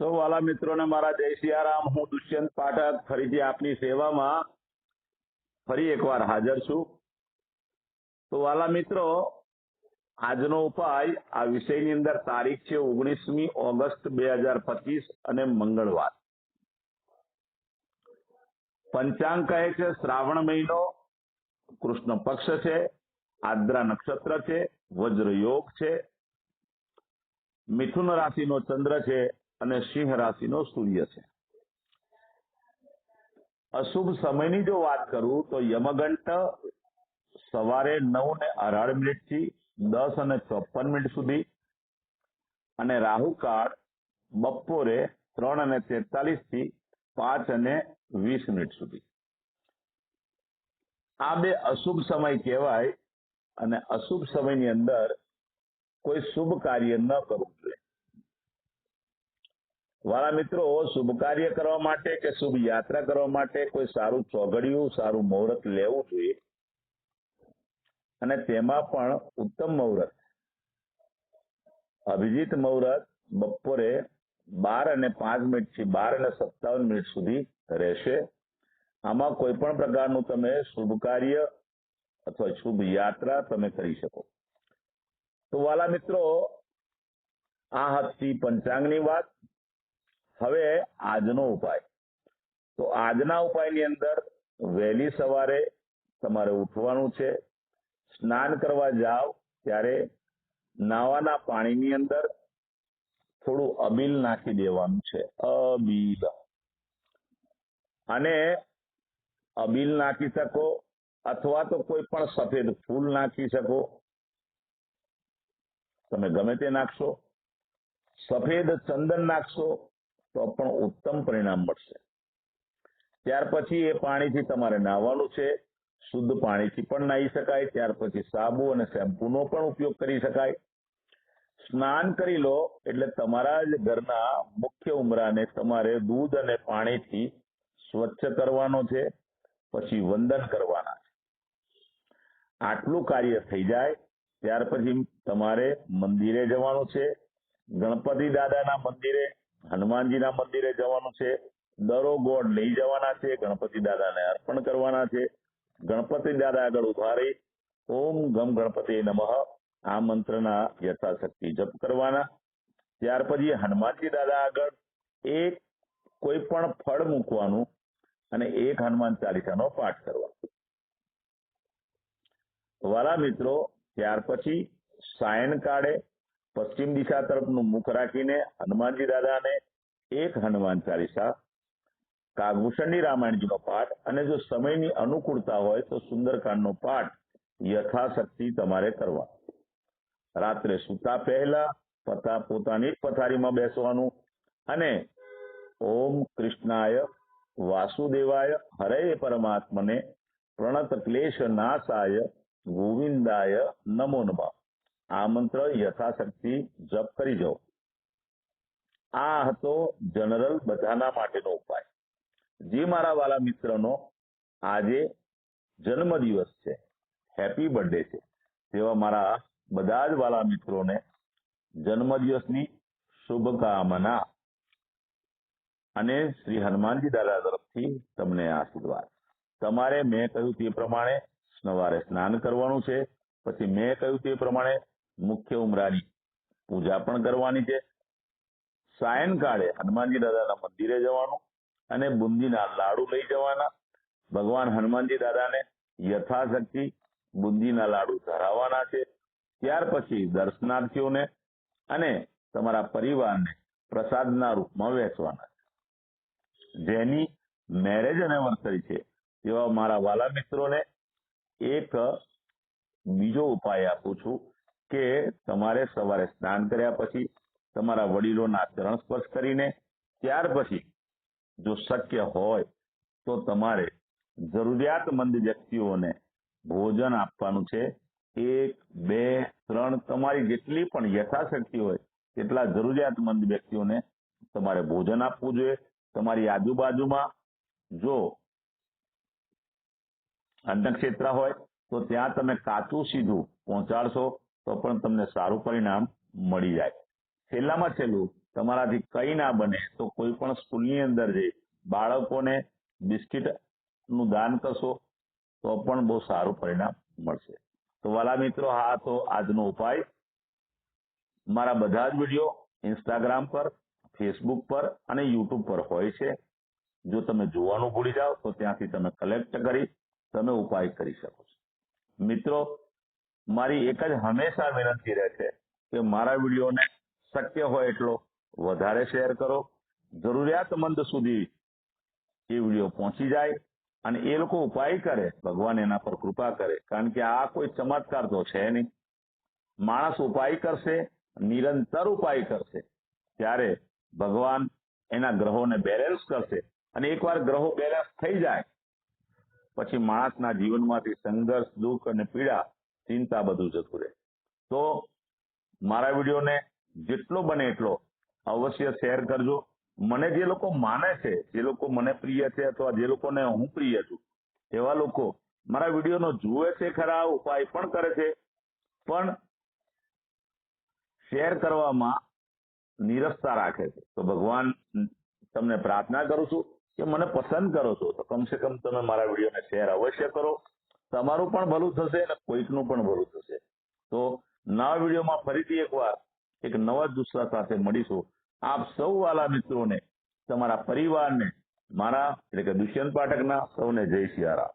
સૌ વાલા મિત્રોને મારા જય સિયારામ. હું દુષ્યંત પાઠક. ફરીથી આપની સેવામાં ફરી એકવાર હાજર છું. તો વાલા મિત્રો, આજનો ઉપાય આ વિષયની અંદર તારીખ છે ઓગણીસમી ઓગસ્ટ બે હજાર પચીસ અને મંગળવાર. પંચાંગ કહે છે, શ્રાવણ મહિનો, કૃષ્ણ પક્ષ છે, આદ્રા નક્ષત્ર છે વજ્ર યોગ છે, મિથુન રાશિનો ચંદ્ર છે અને સિંહ રાશિનો સૂર્ય છે. અશુભ સમયની જો વાત કરું તો યમઘંટ સવારે નવ ને અઢાર મિનિટથી દસ અને ચોપન મિનિટ સુધી અને રાહુકાળ બપોરે ત્રણ અને તેતાલીસથી પાંચ અને વીસ મિનિટ સુધી. આ બે અશુભ સમય કહેવાય અને અશુભ સમયની અંદર કોઈ શુભ કાર્ય ન કરવું જોઈએ. વાળા મિત્રો, શુભ કાર્ય કરવા માટે કે શુભ યાત્રા કરવા માટે કોઈ સારું ચોઘડિયું, સારું મુહૂર્ત લેવું જોઈએ? અને તેમાં પણ ઉત્તમ મુહૂર્ત. અભિજીત મુહૂર્ત બપોરે બાર અને પાંચ મિનિટથી બાર અને સત્તાવન મિનિટ સુધી રહેશે. આમાં કોઈ પણ પ્રકારનું તમે શુભ કાર્ય અથવા શુભ યાત્રા તમે કરી શકો. તો વાલા મિત્રો, આ હતી પંચાંગની વાત. હવે આજનો ઉપાય. તો આજના ઉપાયની અંદર વહેલી સવારે તમારે ઉઠવાનું છે, સ્નાન કરવા જાઓ ત્યારે નાવાના પાણીની અંદર થોડું અબીલ નાખી દેવાનું છે, અબીલ. અને અબીલ નાખી શકો, અથવા તો કોઈ પણ સફેદ ફૂલ નાખી શકો. તમે ગમે તે નાખશો. સફેદ ચંદન નાખશો. તો પણ ઉત્તમ પરિણામ મળશે. ત્યાર પછી એ પાણીથી તમારે નાહવાનું છે. શુદ્ધ પાણીથી પણ નાહી શકાય. ત્યાર પછી સાબુ અને શેમ્પૂનો પણ ઉપયોગ કરી શકાય. સ્નાન કરી લો એટલે તમારા જ ઘરના મુખ્ય ઉમરાને તમારે દૂધ અને પાણીથી સ્વચ્છ કરવાનો છે, પછી વંદન કરવાના છે. આટલું કાર્ય થઈ જાય, ત્યાર પછી તમારે મંદિરે જવાનું છે. ગણપતિ દાદાના મંદિરે હનુમાનજીના મંદિરે જવાનું છે. દરો ગોળ લઈ જવાના છે. ગણપતિ દાદાને અર્પણ કરવાના છે. ગણપતિ દાદા આગળ ઊભા રહી ઓમ ગમ ગણપતિ નમઃ. આ મંત્રના યથાશક્તિ જપ કરવાના. ત્યાર પછી હનુમાનજી દાદા આગળ એક કોઈ પણ ફળ મૂકવાનું અને એક હનુમાન ચાલીસાનો પાઠ કરવાનો. વાલા મિત્રો, ત્યાર પછી સાયનકાળે પશ્ચિમ દિશા તરફનું મુખ રાખીને હનુમાનજી દાદાને એક હનુમાન ચાલીસા, કાગભૂષણની રામાયણજીનો પાઠ અને જો સમયની અનુકૂળતા હોય તો સુંદરકાંડનો પાઠ યથાશક્તિ તમારે કરવા. રાત્રે સૂતા પહેલા પતા પોતાની જ પથારીમાં બેસવાનું અને ઓમ કૃષ્ણાય વાસુદેવાય હરે પરમાત્મને પ્રણત ક્લેશ નાશાય ગોવિંદાય નમો નમઃ. આ મંત્ર યથાશક્તિ જપ કરી જાઓ આ હતો જનરલ બધાના માટેનો ઉપાય. જે મારા વાલા મિત્રનો આજે જન્મદિવસ છે. હેપી બર્થડે છે. તેવા મારા બધા જ વાલા મિત્રોને જન્મદિવસની શુભકામના અને શ્રી હનુમાનજી દાદા તરફથી તમને આશીર્વાદ. તમારે મેં કહ્યું તે પ્રમાણે સવારે સ્નાન કરવાનું છે. પછી મેં કહ્યું તે પ્રમાણે મુખ્ય ઉમરાની પૂજા પણ કરવાની છે. સાયંકાળે હનુમાનજી દાદાના મંદિરે જવાનું અને બુંદીના લાડુ લઈ જવાના. ભગવાન હનુમાનજી દાદાને યથાશક્તિ બુંદીના લાડુ ધરાવવાના છે. ત્યાર પછી દર્શનાર્થીઓને અને તમારા પરિવારને પ્રસાદના રૂપમાં વહેંચવાના છે. જેની મેરેજ એનિવર્સરી છે તેવા મારા વાલા મિત્રોને એક બીજો ઉપાય આપું છું. કે તમારે સવારે સ્નાન કર્યા પછી તમારા વડીલોના ચરણ સ્પર્શ કરીને, ત્યાર પછી જો શક્ય હોય તો તમારે જરૂરિયાતમંદ વ્યક્તિઓને ભોજન આપવાનું છે. એક, બે, ત્રણ, તમારી જેટલી પણ યથાશક્તિ હોય એટલા જરૂરિયાતમંદ વ્યક્તિઓને તમારે ભોજન આપવું જોઈએ. તમારી આજુબાજુમાં જો અન્નક્ષેત્ર હોય તો ત્યાં તમે કાચું સીધું પહોંચાડશો. તો પણ તમને સારું પરિણામ મળી જાય. છેલ્લામાં છેલ્લું, તમારાથી કઈ ના બને તો કોઈ પણ સ્કૂલની અંદર જઈ બાળકોને બિસ્કિટનું દાન કરશો તો પણ બહુ સારું પરિણામ મળશે. તો વાલા મિત્રો હા તો આજનો ઉપાય. મારા બધા જ વીડિયો ઇન્સ્ટાગ્રામ પર ફેસબુક પર અને યુટ્યુબ પર હોય છે. જો તમે જોવાનું ભૂલી જાઓ તો ત્યાંથી તમે કલેક્ટ કરી, તમે ઉપાય કરી શકો છો. મિત્રો મારી એક જ હંમેશા વિનંતી રહે છે કે મારા વિડીયોને શક્ય હોય એટલો વધારે શેર કરો. જરૂરિયાતમંદ સુધી એ વીડિયો પહોંચી જાય અને એ લોકો ઉપાય કરે, ભગવાન એના પર કૃપા કરે. કારણ કે આ કોઈ ચમત્કાર તો છે નહીં. માણસ ઉપાય કરશે, નિરંતર ઉપાય કરશે. ત્યારે ભગવાન એના ગ્રહોને બેલેન્સ કરશે અને એકવાર ગ્રહો બેલેન્સ થઈ જાય, પછી માણસના જીવનમાંથી સંઘર્ષ, દુઃખ અને પીડા ચિંતા બધું જતું રહે. તો મારા વિડીયોને જેટલો બને એટલો અવશ્ય શેર કરજો. મને જે લોકો માને છે, જે લોકો મને પ્રિય છે અથવા જે લોકોને હું પ્રિય છું, એવા લોકો મારા વિડીયોનો જુએ છે ખરા, ઉપાય પણ કરે છે. પણ શેર કરવામાં નિરસતા રાખે છે. તો ભગવાન તમને પ્રાર્થના કરું છું કે મને પસંદ કરો છો. તો કમસે કમ તમે મારા વિડીયોને શેર અવશ્ય કરો. તમારું પણ ભલું થશે અને કોઈકનું પણ ભલું થશે. તો નવા વિડીયોમાં ફરીથી એકવાર એક નવા દુસરા સાથે મળીશું. આપ સૌ વાલા મિત્રોને, તમારા પરિવારને, મારા એટલે કે દુષ્યંત પાઠકના સૌને જય સિયારામ